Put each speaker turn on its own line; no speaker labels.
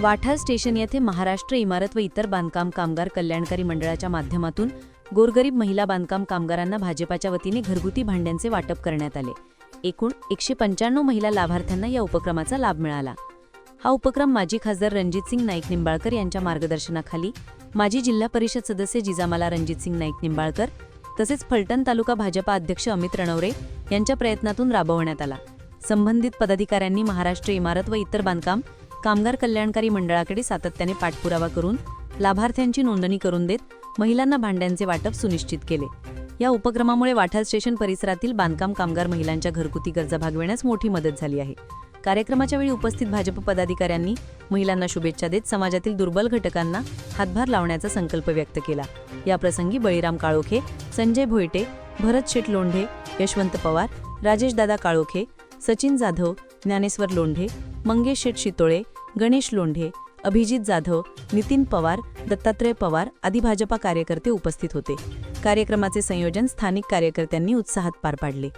वाठार स्टेशन येथे महाराष्ट्र इमारत व इतर बांधकाम कामगार कल्याणकारी मंडळाच्या माध्यमातून गोरगरीब महिला बांधकाम कामगारांना भाजपाच्या वतीने घरगुती भांड्यांचे वाटप करण्यात आले. एकूण एकशे पंच्याण्णव महिला लाभार्थ्यांना या उपक्रमाचा लाभ मिळाला. हा उपक्रम माजी खासदार रणजितसिंग नाईक निंबाळकर यांच्या मार्गदर्शनाखाली माजी जिल्हा परिषद सदस्य जिजामाला रणजितसिंग नाईक निंबाळकर तसेच फलटण तालुका भाजपा अध्यक्ष अमित रणवरे यांच्या प्रयत्नातून राबवण्यात आला. संबंधित पदाधिकाऱ्यांनी महाराष्ट्र इमारत व इतर बांधकाम कामगार कल्याणकारी मंडळाकडे सातत्याने पाठपुरावा करून लाभार्थ्यांची नोंदणी करून देत महिलांना भांड्यांचे वाटप सुनिश्चित केले. या उपक्रमामुळे वाठार स्टेशन परिसरातील बांधकाम कामगार महिलांच्या घरगुती गरजा भागविण्यास मोठी मदत झाली आहे. कार्यक्रमाच्या वेळी उपस्थित भाजप पदाधिकाऱ्यांनी महिलांना शुभेच्छा देत समाजातील दुर्बल घटकांना हातभार लावण्याचा संकल्प व्यक्त केला. याप्रसंगी बळीराम काळोखे संजय भोयटे भरत शेठ लोंढे यशवंत पवार राजेश दादा काळोखे सचिन जाधव ज्ञानेश्वर लोंढे मंगेश शेठ शितोळे गणेश लोंढे अभिजित जाधव नितीन पवार दत्तात्रय पवार आदी भाजपा कार्यकर्ते उपस्थित होते. कार्यक्रमाचे संयोजन स्थानिक कार्यकर्त्यांनी उत्साहात पार पाडले.